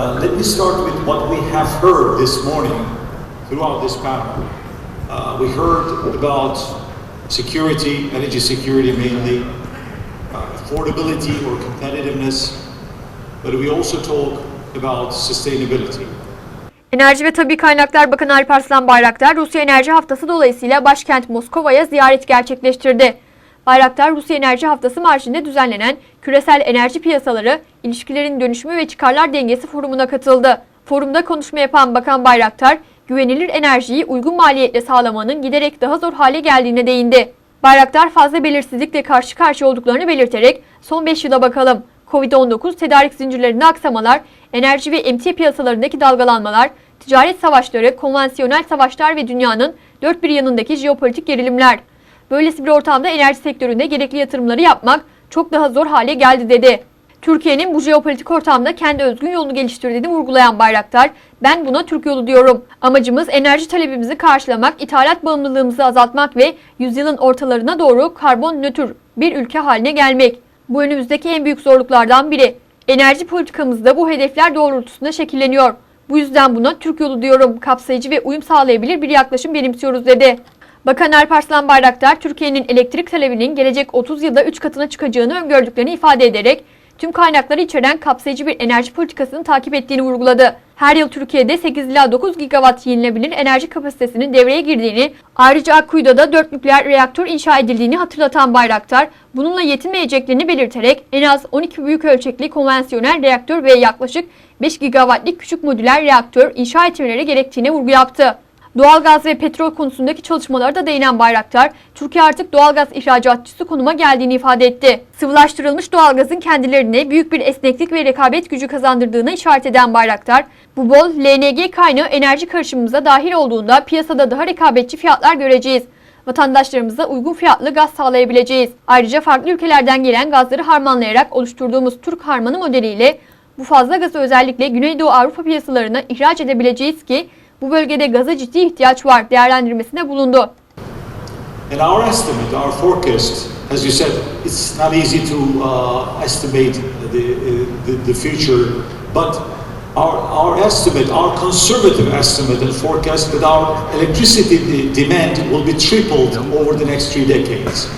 Uh, let me start with what we have heard this morning throughout this panel. Uh, we heard about security, energy security mainly, uh, affordability or competitiveness, but we also talk about sustainability. Enerji ve Tabi Kaynaklar Bakanı Alparslan Bayraktar, Rusya Enerji Haftası dolayısıyla başkent Moskova'ya ziyaret gerçekleştirdi. Bayraktar, Rusya Enerji Haftası marşında düzenlenen Küresel Enerji Piyasaları, İlişkilerin Dönüşümü ve Çıkarlar Dengesi forumuna katıldı. Forumda konuşma yapan Bakan Bayraktar, güvenilir enerjiyi uygun maliyetle sağlamanın giderek daha zor hale geldiğine değindi. Bayraktar fazla belirsizlikle karşı karşıya olduklarını belirterek son 5 yıla bakalım. Covid-19, tedarik zincirlerinde aksamalar, enerji ve emtia piyasalarındaki dalgalanmalar, ticaret savaşları, konvansiyonel savaşlar ve dünyanın dört bir yanındaki jeopolitik gerilimler. Böylesi bir ortamda enerji sektöründe gerekli yatırımları yapmak çok daha zor hale geldi dedi. Türkiye'nin bu jeopolitik ortamda kendi özgün yolunu geliştirdiğini vurgulayan Bayraktar, ben buna Türk yolu diyorum. Amacımız enerji talebimizi karşılamak, ithalat bağımlılığımızı azaltmak ve yüzyılın ortalarına doğru karbon nötr bir ülke haline gelmek. Bu önümüzdeki en büyük zorluklardan biri. Enerji politikamız da bu hedefler doğrultusunda şekilleniyor. Bu yüzden buna Türk yolu diyorum. Kapsayıcı ve uyum sağlayabilir bir yaklaşım benimsiyoruz dedi. Bakan Alparslan Bayraktar, Türkiye'nin elektrik talebinin gelecek 30 yılda 3 katına çıkacağını öngördüklerini ifade ederek tüm kaynakları içeren kapsayıcı bir enerji politikasını takip ettiğini vurguladı. Her yıl Türkiye'de 8 ila 9 gigawatt yenilebilir enerji kapasitesinin devreye girdiğini, ayrıca Akkuyu'da da 4 nükleer reaktör inşa edildiğini hatırlatan Bayraktar, bununla yetinmeyeceklerini belirterek en az 12 büyük ölçekli konvansiyonel reaktör ve yaklaşık 5 gigawattlik küçük modüler reaktör inşa etmeleri gerektiğine vurgu yaptı. Doğalgaz ve petrol konusundaki çalışmalara da değinen Bayraktar, Türkiye artık doğalgaz ihracatçısı konuma geldiğini ifade etti. Sıvılaştırılmış doğalgazın kendilerine büyük bir esneklik ve rekabet gücü kazandırdığına işaret eden Bayraktar, bu bol LNG kaynağı enerji karışımımıza dahil olduğunda piyasada daha rekabetçi fiyatlar göreceğiz. Vatandaşlarımıza uygun fiyatlı gaz sağlayabileceğiz. Ayrıca farklı ülkelerden gelen gazları harmanlayarak oluşturduğumuz Türk Harmanı modeliyle bu fazla gazı özellikle Güneydoğu Avrupa piyasalarına ihraç edebileceğiz ki bu bölgede gaza ciddi ihtiyaç var değerlendirmesine bulundu. And our estimate, our forecast, as you said, it's not easy to uh, estimate the, the, the future, but our, our estimate, our conservative estimate and forecast that our electricity de- demand will be tripled over the next three decades.